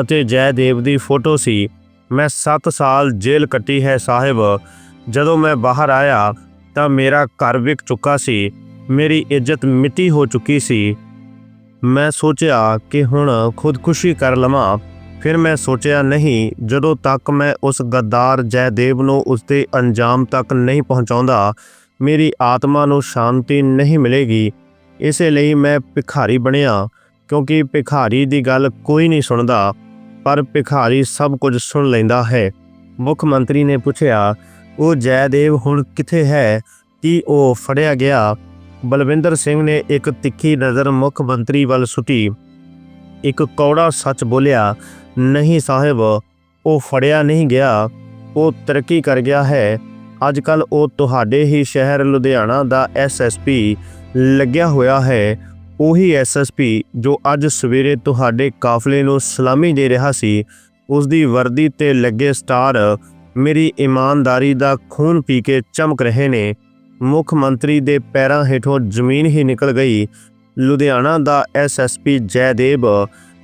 ਅਤੇ ਜੈਦੇਵ ਦੀ ਫੋਟੋ ਸੀ, ਮੈਂ 7 ਸਾਲ ਜੇਲ੍ਹ ਕੱਟੀ ਹੈ ਸਾਹਿਬ, ਜਦੋਂ ਮੈਂ ਬਾਹਰ ਆਇਆ ਤਾਂ ਮੇਰਾ ਘਰ ਵਿਕ ਚੁੱਕਾ ਸੀ, ਮੇਰੀ ਇੱਜ਼ਤ ਮਿੱਟੀ ਹੋ ਚੁੱਕੀ ਸੀ। ਮੈਂ ਸੋਚਿਆ ਕਿ ਹੁਣ ਖੁਦਕੁਸ਼ੀ ਕਰ ਲਵਾਂ, ਫਿਰ ਮੈਂ ਸੋਚਿਆ ਨਹੀਂ, ਜਦੋਂ ਤੱਕ ਮੈਂ ਉਸ ਗੱਦਾਰ ਜੈਦੇਵ ਨੂੰ ਉਸਦੇ ਅੰਜਾਮ ਤੱਕ ਨਹੀਂ ਪਹੁੰਚਾਉਂਦਾ ਮੇਰੀ ਆਤਮਾ ਨੂੰ ਸ਼ਾਂਤੀ ਨਹੀਂ ਮਿਲੇਗੀ। ਇਸੇ ਲਈ ਮੈਂ ਭਿਖਾਰੀ ਬਣਿਆ, ਕਿਉਂਕਿ ਭਿਖਾਰੀ ਦੀ ਗੱਲ ਕੋਈ ਨਹੀਂ ਸੁਣਦਾ, ਪਰ ਭਿਖਾਰੀ ਸਭ ਕੁਝ ਸੁਣ ਲੈਂਦਾ ਹੈ। ਮੁੱਖ ਮੰਤਰੀ ਨੇ ਪੁੱਛਿਆ, ਉਹ ਜੈਦੇਵ ਹੁਣ ਕਿੱਥੇ ਹੈ? ਕੀ ਉਹ ਫੜਿਆ ਗਿਆ? ਬਲਵਿੰਦਰ ਸਿੰਘ ਨੇ ਇੱਕ ਤਿੱਖੀ ਨਜ਼ਰ ਮੁੱਖ ਮੰਤਰੀ ਵੱਲ ਸੁੱਟੀ। ਇੱਕ ਕੌੜਾ ਸੱਚ ਬੋਲਿਆ, ਨਹੀਂ ਸਾਹਿਬ, ਉਹ ਫੜਿਆ ਨਹੀਂ ਗਿਆ, ਉਹ ਤਰੱਕੀ ਕਰ ਗਿਆ ਹੈ। ਅੱਜ ਕੱਲ ਉਹ ਤੁਹਾਡੇ ਹੀ ਸ਼ਹਿਰ ਲੁਧਿਆਣਾ ਦਾ ਐਸਐਸਪੀ ਲੱਗਿਆ ਹੋਇਆ ਹੈ। ਉਹੀ ਐਸਐਸਪੀ ਜੋ ਅੱਜ ਸਵੇਰੇ ਤੁਹਾਡੇ ਕਾਫਲੇ ਨੂੰ ਸਲਾਮੀ ਦੇ ਰਿਹਾ ਸੀ ਉਸ ਦੀ ਵਰਦੀ ਤੇ ਲੱਗੇ ਸਟਾਰ ਮੇਰੀ ਇਮਾਨਦਾਰੀ ਦਾ ਖੂਨ ਪੀ ਕੇ ਚਮਕ ਰਹੇ ਨੇ। ਮੁੱਖ ਮੰਤਰੀ ਦੇ ਪੈਰਾਂ ਹੇਠੋਂ ਜ਼ਮੀਨ ਹੀ ਨਿਕਲ ਗਈ। ਲੁਧਿਆਣਾ ਦਾ ਐਸਐਸਪੀ ਜੈਦੇਵ,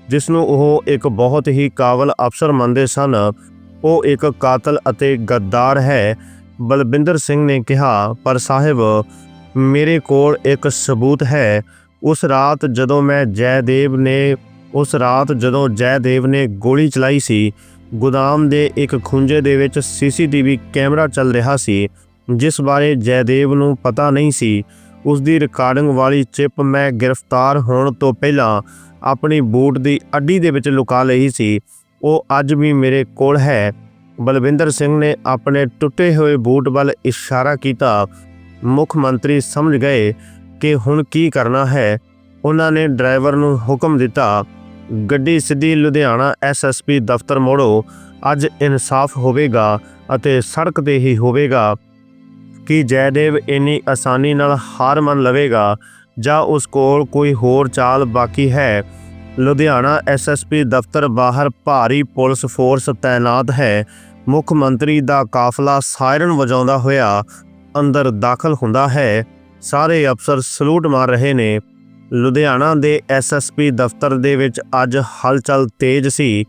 ਜਿਸ ਨੂੰ ਉਹ ਇੱਕ ਬਹੁਤ ਹੀ ਕਾਬਲ ਅਫਸਰ ਮੰਨਦੇ ਸਨ, ਉਹ ਇੱਕ ਕਾਤਲ ਅਤੇ ਗੱਦਾਰ ਹੈ। ਬਲਬਿੰਦਰ ਸਿੰਘ ਨੇ ਕਿਹਾ, ਪਰ ਸਾਹਿਬ, ਮੇਰੇ ਕੋਲ ਇੱਕ ਸਬੂਤ ਹੈ। ਉਸ ਰਾਤ ਜਦੋਂ ਮੈਂ ਜੈਦੇਵ ਨੇ, ਉਸ ਰਾਤ ਜਦੋਂ ਜੈਦੇਵ ਨੇ ਗੋਲੀ ਚਲਾਈ ਸੀ, ਗੋਦਾਮ ਦੇ ਇੱਕ ਖੁੰਝੇ ਦੇ ਵਿੱਚ ਸੀਸੀਟੀਵੀ ਕੈਮਰਾ ਚੱਲ ਰਿਹਾ ਸੀ, ਜਿਸ ਬਾਰੇ ਜੈਦੇਵ ਨੂੰ ਪਤਾ ਨਹੀਂ ਸੀ। ਉਸ ਦੀ ਰਿਕਾਰਡਿੰਗ ਵਾਲੀ ਚਿਪ ਮੈਂ ਗ੍ਰਿਫਤਾਰ ਹੋਣ ਤੋਂ ਪਹਿਲਾਂ ਆਪਣੀ ਬੂਟ ਦੀ ਅੱਡੀ ਦੇ ਵਿੱਚ ਲੁਕਾ ਲਈ ਸੀ। ਉਹ ਅੱਜ ਵੀ ਮੇਰੇ ਕੋਲ ਹੈ। ਬਲਵਿੰਦਰ ਸਿੰਘ ਨੇ ਆਪਣੇ ਟੁੱਟੇ ਹੋਏ ਬੂਟ ਵੱਲ ਇਸ਼ਾਰਾ ਕੀਤਾ। ਮੁੱਖ ਮੰਤਰੀ ਸਮਝ ਗਏ ਕਿ ਹੁਣ ਕੀ ਕਰਨਾ ਹੈ। ਉਹਨਾਂ ਨੇ ਡਰਾਈਵਰ ਨੂੰ ਹੁਕਮ ਦਿੱਤਾ, ਗੱਡੀ ਸਿੱਧੀ ਲੁਧਿਆਣਾ ਐਸਐਸਪੀ ਦਫ਼ਤਰ ਮੋੜੋ। ਅੱਜ ਇਨਸਾਫ ਹੋਵੇਗਾ ਅਤੇ ਸੜਕ ਤੇ ਹੀ ਹੋਵੇਗਾ। ਕਿ ਜੈਦੇਵ ਇੰਨੀ ਆਸਾਨੀ ਨਾਲ ਹਾਰ ਮੰਨ ਲਵੇਗਾ? ਜਾਂ ਉਸ ਕੋਲ ਕੋਈ ਹੋਰ ਚਾਲ ਬਾਕੀ ਹੈ? ਲੁਧਿਆਣਾ ਐਸਐਸਪੀ ਦਫ਼ਤਰ ਬਾਹਰ ਭਾਰੀ ਪੁਲਿਸ ਫੋਰਸ ਤਾਇਨਾਤ ਹੈ। ਮੁੱਖ ਮੰਤਰੀ ਦਾ ਕਾਫਲਾ ਸਾਇਰਨ ਵਜਾਉਂਦਾ ਹੋਇਆ ਅੰਦਰ ਦਾਖਲ ਹੁੰਦਾ ਹੈ। ਸਾਰੇ ਅਫਸਰ ਸਲੂਟ ਮਾਰ ਰਹੇ ਨੇ। ਲੁਧਿਆਣਾ ਦੇ ਐਸਐਸਪੀ ਦਫ਼ਤਰ ਦੇ ਵਿੱਚ ਅੱਜ ਹਲਚਲ ਤੇਜ਼ ਸੀ।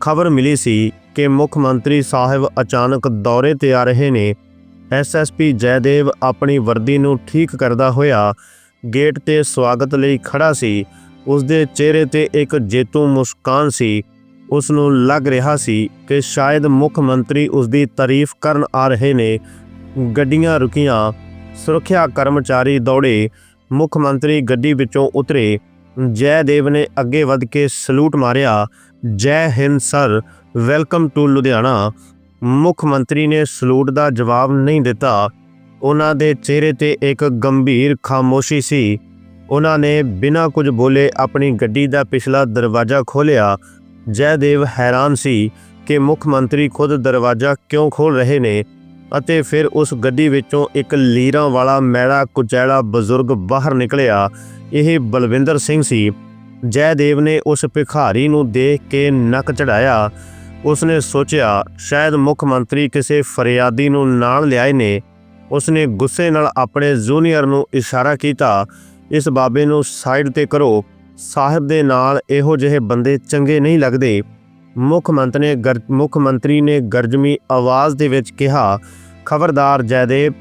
ਖਬਰ ਮਿਲੀ ਸੀ ਕਿ ਮੁੱਖ ਮੰਤਰੀ ਸਾਹਿਬ ਅਚਾਨਕ ਦੌਰੇ ਤੇ ਆ ਰਹੇ ਨੇ। ਐਸਐਸਪੀ ਜੈਦੇਵ ਆਪਣੀ ਵਰਦੀ ਨੂੰ ਠੀਕ ਕਰਦਾ ਹੋਇਆ ਗੇਟ ਤੇ ਸਵਾਗਤ ਲਈ ਖੜਾ ਸੀ। ਉਸ ਦੇ ਚਿਹਰੇ ਤੇ ਇੱਕ ਜੇਤੂ ਮੁਸਕਾਨ ਸੀ। ਉਸ ਨੂੰ ਲੱਗ ਰਿਹਾ ਸੀ ਕਿ ਸ਼ਾਇਦ ਮੁੱਖ ਮੰਤਰੀ ਉਸ ਦੀ ਤਾਰੀਫ ਕਰਨ ਆ ਰਹੇ ਨੇ। ਗੱਡੀਆਂ ਰੁਕੀਆਂ। ਸੁਰੱਖਿਆ ਕਰਮਚਾਰੀ ਦੌੜੇ। ਮੁੱਖ ਮੰਤਰੀ ਗੱਡੀ ਵਿੱਚੋਂ ਉਤਰੇ। ਜੈਦੇਵ ਨੇ ਅੱਗੇ ਵੱਧ ਕੇ ਸਲੂਟ ਮਾਰਿਆ, ਜੈ Hind sir, welcome to Ludhiana. ਮੁੱਖ ਮੰਤਰੀ ਨੇ ਸਲੂਟ ਦਾ ਜਵਾਬ ਨਹੀਂ ਦਿੱਤਾ। ਉਹਨਾਂ ਦੇ ਚਿਹਰੇ ਤੇ ਇੱਕ ਗੰਭੀਰ ਖਾਮੋਸ਼ੀ ਸੀ। ਉਹਨਾਂ ਨੇ ਬਿਨਾਂ ਕੁਝ ਬੋਲੇ ਆਪਣੀ ਗੱਡੀ ਦਾ ਪਿਛਲਾ ਦਰਵਾਜ਼ਾ ਖੋਲ੍ਹਿਆ। ਜੈਦੇਵ ਹੈਰਾਨ ਸੀ ਕਿ ਮੁੱਖ ਮੰਤਰੀ ਖੁਦ ਦਰਵਾਜ਼ਾ ਕਿਉਂ ਖੋਲ ਰਹੇ ਨੇ ਅਤੇ ਫਿਰ ਉਸ ਗੱਡੀ ਵਿੱਚੋਂ ਇੱਕ ਲੀਰਾਂ ਵਾਲਾ ਮੈਲਾ ਕੁਚੈਲਾ ਬਜ਼ੁਰਗ ਬਾਹਰ ਨਿਕਲਿਆ। ਇਹ ਬਲਵਿੰਦਰ ਸਿੰਘ ਸੀ। ਜੈਦੇਵ ਨੇ ਉਸ ਭਿਖਾਰੀ ਨੂੰ ਦੇਖ ਕੇ ਨੱਕ ਚੜਾਇਆ। ਉਸਨੇ ਸੋਚਿਆ, ਸ਼ਾਇਦ ਮੁੱਖ ਮੰਤਰੀ ਕਿਸੇ ਫਰਿਆਦੀ ਨੂੰ ਨਾਲ ਲਿਆਏ ਨੇ। ਉਸਨੇ ਗੁੱਸੇ ਨਾਲ ਆਪਣੇ ਜੂਨੀਅਰ ਨੂੰ ਇਸ਼ਾਰਾ ਕੀਤਾ, ਇਸ ਬਾਬੇ ਨੂੰ ਸਾਈਡ ਤੇ ਕਰੋ। ਸਾਹਿਬ ਦੇ ਨਾਲ ਇਹੋ ਜਿਹੇ ਬੰਦੇ ਚੰਗੇ ਨਹੀਂ ਲੱਗਦੇ। ਮੁੱਖ ਮੰਤਰੀ ਨੇ ਗਰ- ਮੁੱਖ ਮੰਤਰੀ ਨੇ ਗਰਜਮੀ ਆਵਾਜ਼ ਦੇ ਵਿੱਚ ਕਿਹਾ, ਖਬਰਦਾਰ ਜੈਦੇਵ,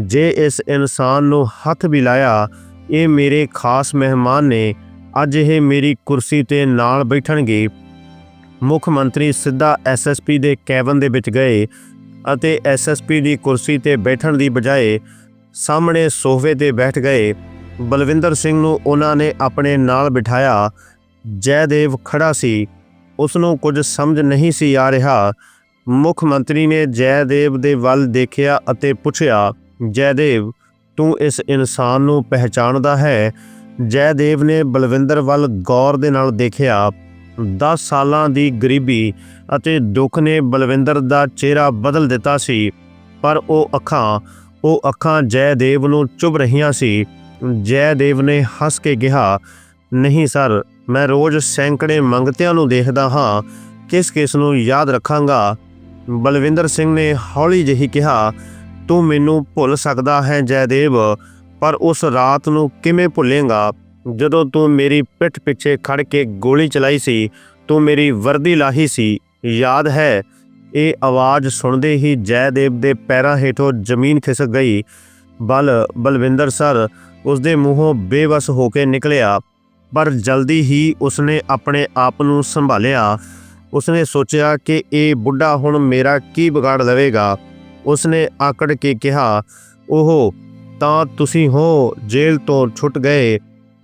ਜੇ ਇਸ ਇਨਸਾਨ ਨੂੰ ਹੱਥ ਵੀ ਲਾਇਆ, ਇਹ ਮੇਰੇ ਖਾਸ ਮਹਿਮਾਨ ਨੇ, ਅੱਜ ਇਹ ਮੇਰੀ ਕੁਰਸੀ ਤੇ ਨਾਲ ਬੈਠਣਗੇ। ਮੁੱਖ ਮੰਤਰੀ ਸਿੱਧਾ ਐਸਐਸਪੀ ਦੇ ਕੈਬਨ ਦੇ ਵਿੱਚ ਗਏ ਅਤੇ ਐਸਐਸਪੀ ਦੀ ਕੁਰਸੀ ਤੇ ਬੈਠਣ ਦੀ ਬਜਾਏ ਸਾਹਮਣੇ ਸੋਫੇ ਤੇ ਬੈਠ ਗਏ। ਬਲਵਿੰਦਰ ਸਿੰਘ ਨੂੰ ਉਹਨਾਂ ਨੇ ਆਪਣੇ ਨਾਲ ਬਿਠਾਇਆ। ਜੈਦੇਵ ਖੜਾ ਸੀ। ਉਸ ਨੂੰ ਕੁਝ ਸਮਝ ਨਹੀਂ ਸੀ ਆ ਰਿਹਾ। ਮੁੱਖ ਮੰਤਰੀ ਨੇ ਜੈਦੇਵ ਦੇ ਵੱਲ ਦੇਖਿਆ ਅਤੇ ਪੁੱਛਿਆ, ਜੈਦੇਵ, ਤੂੰ ਇਸ ਇਨਸਾਨ ਨੂੰ ਪਹਿਚਾਣਦਾ ਹੈ? ਜੈਦੇਵ ਨੇ ਬਲਵਿੰਦਰ ਵੱਲ ਗੌਰ ਦੇ ਨਾਲ ਦੇਖਿਆ। 10 ਸਾਲਾਂ ਦੀ ਗਰੀਬੀ ਅਤੇ ਦੁੱਖ ਨੇ ਬਲਵਿੰਦਰ ਦਾ ਚਿਹਰਾ ਬਦਲ ਦਿੱਤਾ ਸੀ। ਪਰ ਉਹ ਅੱਖਾਂ ਉਹ ਅੱਖਾਂ ਜੈਦੇਵ ਨੂੰ ਚੁਭ ਰਹੀਆਂ ਸੀ। ਜੈਦੇਵ ਨੇ ਹੱਸ ਕੇ ਕਿਹਾ, ਨਹੀਂ ਸਰ, ਮੈਂ ਰੋਜ਼ ਸੈਂਕੜੇ ਮੰਗਤਿਆਂ ਨੂੰ ਦੇਖਦਾ ਹਾਂ। ਕਿਸ ਕਿਸ ਨੂੰ ਯਾਦ ਰੱਖਾਂਗਾ? ਬਲਵਿੰਦਰ ਸਿੰਘ ਨੇ ਹੌਲੀ ਜਿਹੀ ਕਿਹਾ, ਤੂੰ ਮੈਨੂੰ ਭੁੱਲ ਸਕਦਾ ਹੈ ਜੈਦੇਵ, ਪਰ ਉਸ ਰਾਤ ਨੂੰ ਕਿਵੇਂ ਭੁੱਲੇਗਾ? ਜਦੋਂ ਤੂੰ ਮੇਰੀ ਪਿੱਠ ਪਿੱਛੇ ਖੜ ਕੇ ਗੋਲੀ ਚਲਾਈ ਸੀ, ਤੂੰ ਮੇਰੀ ਵਰਦੀ ਲਾਹੀ ਸੀ। ਯਾਦ ਹੈ, ਇਹ ਆਵਾਜ਼ ਸੁਣਦੇ ਹੀ ਜੈਦੇਵ ਦੇ ਪੈਰਾਂ ਹੇਠੋਂ ਜ਼ਮੀਨ ਖਿਸਕ ਗਈ। ਬਲ, ਬਲਵਿੰਦਰ ਸਰ ਉਸ ਦੇ ਮੂੰਹੋਂ ਬੇਵਸ ਹੋ ਕੇ ਨਿਕਲਿਆ, ਪਰ ਜਲਦੀ ਹੀ ਉਸਨੇ ਆਪਣੇ ਆਪ ਨੂੰ ਸੰਭਾਲਿਆ। ਉਸਨੇ ਸੋਚਿਆ ਕਿ ਇਹ ਬੁੱਢਾ ਹੁਣ ਮੇਰਾ ਕੀ ਵਿਗਾੜ ਲਵੇਗਾ ਉਸਨੇ ਆਕੜ ਕੇ ਕਿਹਾ ਉਹ ਤਾਂ ਤੁਸੀਂ ਹੋ ਜੇਲ੍ਹ ਤੋਂ ਛੁੱਟ ਗਏ,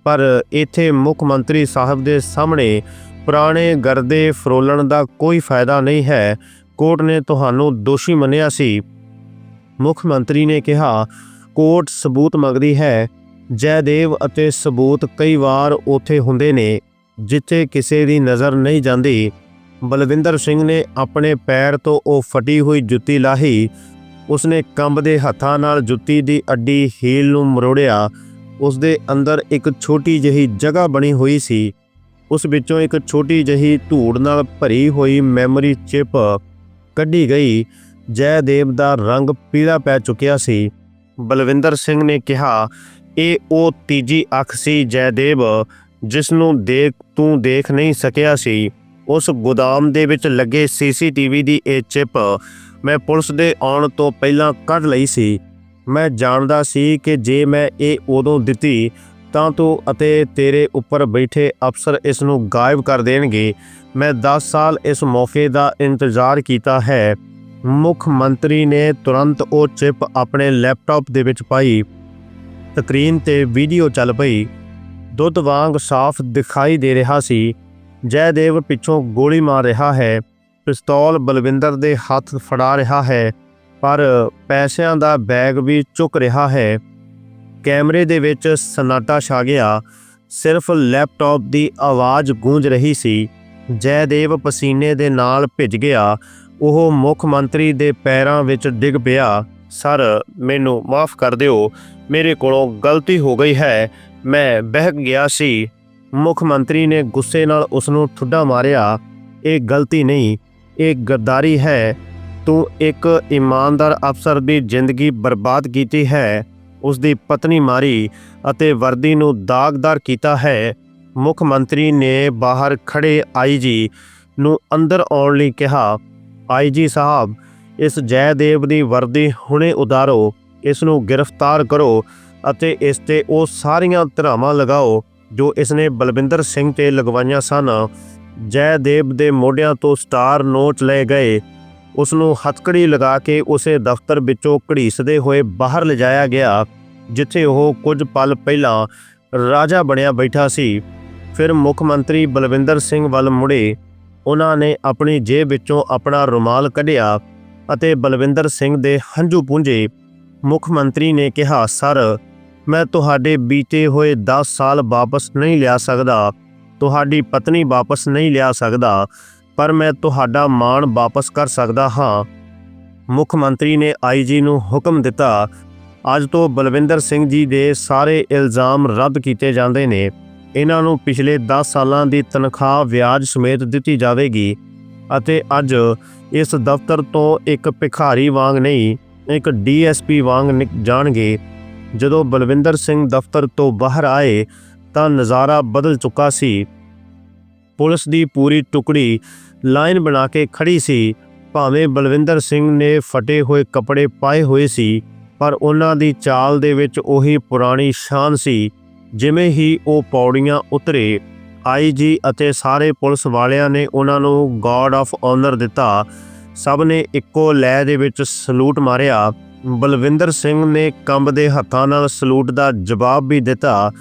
ਪਰ ਇੱਥੇ ਮੁੱਖ ਮੰਤਰੀ ਸਾਹਿਬ ਦੇ ਸਾਹਮਣੇ ਪੁਰਾਣੇ ਗਰਦੇ ਫਰੋਲਣ ਦਾ ਕੋਈ ਫਾਇਦਾ ਨਹੀਂ ਹੈ। ਕੋਰਟ ਨੇ ਤੁਹਾਨੂੰ ਦੋਸ਼ੀ ਮੰਨਿਆ ਸੀ। ਮੁੱਖ ਮੰਤਰੀ ਨੇ ਕਿਹਾ, ਕੋਰਟ ਸਬੂਤ ਮੰਗਦੀ ਹੈ ਜੈਦੇਵ ਅਤੇ ਸਬੂਤ ਕਈ ਵਾਰ ਉੱਥੇ ਹੁੰਦੇ ਨੇ, ਜਿੱਥੇ ਕਿਸੇ ਦੀ ਨਜ਼ਰ ਨਹੀਂ ਜਾਂਦੀ। ਬਲਵਿੰਦਰ ਸਿੰਘ ਨੇ ਆਪਣੇ ਪੈਰ ਤੋਂ ਉਹ ਫਟੀ ਹੋਈ ਜੁੱਤੀ ਲਾਹੀ। ਉਸਨੇ ਕੰਬਦੇ ਹੱਥਾਂ ਨਾਲ ਜੁੱਤੀ ਦੀ ਅੱਡੀ ਹੀਲ ਨੂੰ ਮਰੋੜਿਆ। ਉਸ ਦੇ ਅੰਦਰ ਇੱਕ ਛੋਟੀ ਜਿਹੀ ਜਗ੍ਹਾ ਬਣੀ ਹੋਈ ਸੀ। ਉਸ ਵਿੱਚੋਂ ਇੱਕ ਛੋਟੀ ਜਿਹੀ ਧੂੜ ਨਾਲ ਭਰੀ ਹੋਈ ਮੈਮਰੀ ਚਿਪ ਕੱਢੀ ਗਈ। ਜੈਦੇਵ ਦਾ ਰੰਗ ਪੀਲਾ ਪੈ ਚੁੱਕਿਆ ਸੀ। ਬਲਵਿੰਦਰ ਸਿੰਘ ਨੇ ਕਿਹਾ ਇਹ ਉਹ ਤੀਜੀ ਅੱਖ ਸੀ ਜੈਦੇਵ ਜਿਸ ਨੂੰ ਦੇਖ ਤੂੰ ਦੇਖ ਨਹੀਂ ਸਕਿਆ ਸੀ। ਉਸ ਗੋਦਾਮ ਦੇ ਵਿੱਚ ਲੱਗੇ ਸੀਸੀਟੀਵੀ ਦੀ ਇਹ ਚਿਪ ਮੈਂ ਪੁਲਿਸ ਦੇ ਆਉਣ ਤੋਂ ਪਹਿਲਾਂ ਕੱਢ ਲਈ ਸੀ। ਮੈਂ ਜਾਣਦਾ ਸੀ ਕਿ ਜੇ ਮੈਂ ਇਹ ਉਦੋਂ ਦਿੱਤੀ, ਤਾਂ ਤੂੰ ਅਤੇ ਤੇਰੇ ਉੱਪਰ ਬੈਠੇ ਅਫਸਰ ਇਸ ਨੂੰ ਗਾਇਬ ਕਰ ਦੇਣਗੇ। ਮੈਂ 10 ਸਾਲ ਇਸ ਮੌਕੇ ਦਾ ਇੰਤਜ਼ਾਰ ਕੀਤਾ ਹੈ। ਮੁੱਖ ਮੰਤਰੀ ਨੇ ਤੁਰੰਤ ਉਹ ਚਿਪ ਆਪਣੇ ਲੈਪਟਾਪ ਦੇ ਵਿੱਚ ਪਾਈ। ਸਕਰੀਨ ਤੇ ਵੀਡੀਓ ਚੱਲ ਪਈ। ਦੁੱਧ ਵਾਂਗ ਸਾਫ਼ ਦਿਖਾਈ ਦੇ ਰਿਹਾ ਸੀ। ਜੈਦੇਵ ਪਿੱਛੋਂ ਗੋਲੀ ਮਾਰ ਰਿਹਾ ਹੈ। ਪਿਸਤੌਲ ਬਲਵਿੰਦਰ ਦੇ ਹੱਥ ਫੜਾ ਰਿਹਾ ਹੈ, ਪਰ ਪੈਸਿਆਂ ਦਾ ਬੈਗ ਵੀ ਚੁੱਕ ਰਿਹਾ ਹੈ। ਕੈਮਰੇ ਦੇ ਵਿੱਚ ਸਨਾਟਾ ਛਾ ਗਿਆ। ਸਿਰਫ ਲੈਪਟਾਪ ਦੀ ਆਵਾਜ਼ ਗੂੰਜ ਰਹੀ ਸੀ। ਜੈਦੇਵ ਪਸੀਨੇ ਦੇ ਨਾਲ ਭਿੱਜ ਗਿਆ। ਉਹ ਮੁੱਖ ਮੰਤਰੀ ਦੇ ਪੈਰਾਂ ਵਿੱਚ ਡਿੱਗ ਪਿਆ। ਸਰ, ਮੈਨੂੰ ਮਾਫ ਕਰ ਦਿਓ। ਮੇਰੇ ਕੋਲੋਂ ਗਲਤੀ ਹੋ ਗਈ ਹੈ। ਮੈਂ ਬਹਿ ਗਿਆ ਸੀ। ਮੁੱਖ ਮੰਤਰੀ ਨੇ ਗੁੱਸੇ ਨਾਲ ਉਸ ਨੂੰ ਠੁੱਡਾ ਮਾਰਿਆ। ਇਹ ਗਲਤੀ ਨਹੀਂ, ਇਹ ਗੱਦਾਰੀ ਹੈ। ਤੂੰ ਇੱਕ ਇਮਾਨਦਾਰ ਅਫਸਰ ਦੀ ਜ਼ਿੰਦਗੀ ਬਰਬਾਦ ਕੀਤੀ ਹੈ। ਉਸ ਦੀ ਪਤਨੀ ਮਾਰੀ ਅਤੇ ਵਰਦੀ ਨੂੰ ਦਾਗਦਾਰ ਕੀਤਾ ਹੈ। ਮੁੱਖ ਮੰਤਰੀ ਨੇ ਬਾਹਰ ਖੜੇ ਆਈਜੀ ਨੂੰ ਅੰਦਰ ਆਉਣ ਲਈ ਕਿਹਾ ਆਈਜੀ ਸਾਹਿਬ, ਇਸ ਜੈਦੇਵ ਦੀ ਵਰਦੀ ਹੁਣੇ ਉਤਾਰੋ। ਇਸ ਨੂੰ ਗ੍ਰਿਫਤਾਰ ਕਰੋ ਅਤੇ ਇਸ ਤੇ ਉਹ ਸਾਰੀਆਂ ਧਰਾਵਾਂ ਲਗਾਓ ਜੋ ਇਸ ਨੇ ਬਲਵਿੰਦਰ ਸਿੰਘ ਤੇ ਲਗਵਾਈਆਂ ਸਨ। ਜੈਦੇਵ ਦੇ ਮੋਢਿਆਂ ਤੋਂ ਸਟਾਰ ਨੋਟ ਲਏ ਗਏ। ਉਸ ਨੂੰ ਹੱਥਕੜੀ ਲਗਾ ਕੇ ਉਸੇ ਦਫ਼ਤਰ ਵਿੱਚੋਂ ਘੜੀਸਦੇ ਹੋਏ ਬਾਹਰ ਲਿਜਾਇਆ ਗਿਆ, ਜਿੱਥੇ ਉਹ ਕੁਝ ਪਲ ਪਹਿਲਾਂ ਰਾਜਾ ਬਣਿਆ ਬੈਠਾ ਸੀ। ਫਿਰ ਮੁੱਖ ਮੰਤਰੀ ਬਲਵਿੰਦਰ ਸਿੰਘ ਵੱਲ ਮੁੜੇ। ਉਹਨਾਂ ਨੇ ਆਪਣੀ ਜੇਬ ਵਿੱਚੋਂ ਆਪਣਾ ਰੁਮਾਲ ਕੱਢਿਆ ਅਤੇ ਬਲਵਿੰਦਰ ਸਿੰਘ ਦੇ ਹੰਝੂ ਪੂੰਝੇ। ਮੁੱਖ ਮੰਤਰੀ ਨੇ ਕਿਹਾ, ਸਰ, ਮੈਂ ਤੁਹਾਡੇ ਬੀਤੇ ਹੋਏ 10 ਸਾਲ ਵਾਪਸ ਨਹੀਂ ਲਿਆ ਸਕਦਾ। ਤੁਹਾਡੀ ਪਤਨੀ ਵਾਪਸ ਨਹੀਂ ਲਿਆ ਸਕਦਾ, ਪਰ ਮੈਂ ਤੁਹਾਡਾ ਮਾਣ ਵਾਪਸ ਕਰ ਸਕਦਾ ਹਾਂ। ਮੁੱਖ ਮੰਤਰੀ ਨੇ ਆਈਜੀ ਨੂੰ ਹੁਕਮ ਦਿੱਤਾ। ਅੱਜ ਤੋਂ ਬਲਵਿੰਦਰ ਸਿੰਘ ਜੀ ਦੇ ਸਾਰੇ ਇਲਜ਼ਾਮ ਰੱਦ ਕੀਤੇ ਜਾਂਦੇ ਨੇ। ਇਹਨਾਂ ਨੂੰ ਪਿਛਲੇ 10 ਸਾਲਾਂ ਦੀ ਤਨਖਾਹ ਵਿਆਜ ਸਮੇਤ ਦਿੱਤੀ ਜਾਵੇਗੀ ਅਤੇ ਅੱਜ ਇਸ ਦਫ਼ਤਰ ਤੋਂ ਇੱਕ ਭਿਖਾਰੀ ਵਾਂਗ ਨਹੀਂ ਇੱਕ ਡੀਐਸਪੀ ਵਾਂਗ ਨਿਕ, ਜਾਣਗੇ। ਜਦੋਂ ਬਲਵਿੰਦਰ ਸਿੰਘ ਦਫ਼ਤਰ ਤੋਂ ਬਾਹਰ ਆਏ, ਤਾਂ ਨਜ਼ਾਰਾ ਬਦਲ ਚੁੱਕਾ ਸੀ। ਪੁਲਿਸ ਦੀ ਪੂਰੀ ਟੁਕੜੀ ਲਾਈਨ ਬਣਾ ਕੇ ਖੜੀ ਸੀ। ਭਾਵੇਂ ਬਲਵਿੰਦਰ ਸਿੰਘ ਨੇ ਫਟੇ ਹੋਏ ਕੱਪੜੇ ਪਾਏ ਹੋਏ ਸੀ, ਪਰ ਉਹਨਾਂ ਦੀ ਚਾਲ ਦੇ ਵਿੱਚ ਉਹੀ ਪੁਰਾਣੀ ਸ਼ਾਨ ਸੀ, ਜਿਵੇਂ ਹੀ ਉਹ ਪੌੜੀਆਂ ਉਤਰੇ। ਆਈਜੀ ਅਤੇ ਸਾਰੇ ਪੁਲਿਸ ਵਾਲਿਆਂ ਨੇ ਉਹਨਾਂ ਨੂੰ ਗਾਰਡ ਆਫ ਆਨਰ ਦਿੱਤਾ। ਸਭ ਨੇ ਇੱਕੋ ਲੈ ਦੇ ਵਿੱਚ ਸਲੂਟ ਮਾਰਿਆ। ਬਲਵਿੰਦਰ ਸਿੰਘ ਨੇ ਕੰਬਦੇ ਹੱਥਾਂ ਨਾਲ ਸਲੂਟ ਦਾ ਜਵਾਬ ਵੀ ਦਿੱਤਾ।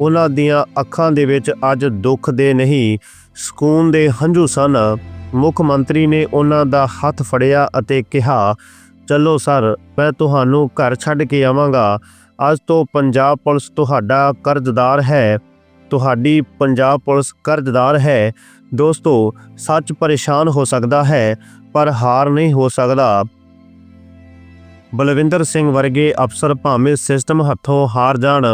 ਉਹਨਾਂ ਦੀਆਂ ਅੱਖਾਂ ਦੇ ਵਿੱਚ ਅੱਜ ਦੁੱਖ ਦੇ ਨਹੀਂ, ਸਕੂਨ ਦੇ ਹੰਝੂ ਸਨ। ਮੁੱਖ ਮੰਤਰੀ ਨੇ ਉਹਨਾਂ ਦਾ ਹੱਥ ਫੜਿਆ ਅਤੇ ਕਿਹਾ, ਚਲੋ ਸਰ, ਮੈਂ ਤੁਹਾਨੂੰ ਘਰ ਛੱਡ ਕੇ ਆਵਾਂਗਾ। ਅੱਜ ਤੋਂ ਪੰਜਾਬ ਪੁਲਿਸ ਤੁਹਾਡਾ ਕਰਜ਼ਦਾਰ ਹੈ। ਤੁਹਾਡੀ ਪੰਜਾਬ ਪੁਲਿਸ ਕਰਜ਼ਦਾਰ ਹੈ। ਦੋਸਤੋ, ਸੱਚ ਪਰੇਸ਼ਾਨ ਹੋ ਸਕਦਾ ਹੈ। ਪਰ ਹਾਰ ਨਹੀਂ ਹੋ ਸਕਦਾ। ਬਲਵਿੰਦਰ ਸਿੰਘ ਵਰਗੇ ਅਫਸਰ ਭਾਵੇਂ ਸਿਸਟਮ ਹੱਥੋਂ ਹਾਰ ਜਾਣ,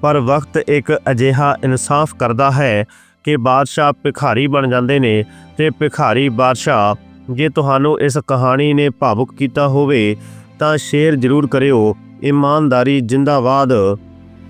ਪਰ ਵਕਤ ਇੱਕ ਅਜਿਹਾ ਇਨਸਾਫ ਕਰਦਾ ਹੈ ਕਿ ਬਾਦਸ਼ਾਹ ਭਿਖਾਰੀ ਬਣ ਜਾਂਦੇ ਨੇ ਤੇ ਭਿਖਾਰੀ ਬਾਦਸ਼ਾਹ, ਜੇ ਤੁਹਾਨੂੰ ਇਸ ਕਹਾਣੀ ਨੇ ਭਾਵੁਕ ਕੀਤਾ ਹੋਵੇ, ਤਾਂ ਸ਼ੇਅਰ ਜ਼ਰੂਰ ਕਰਿਓ। ਇਮਾਨਦਾਰੀ ਜਿੰਦਾਬਾਦ।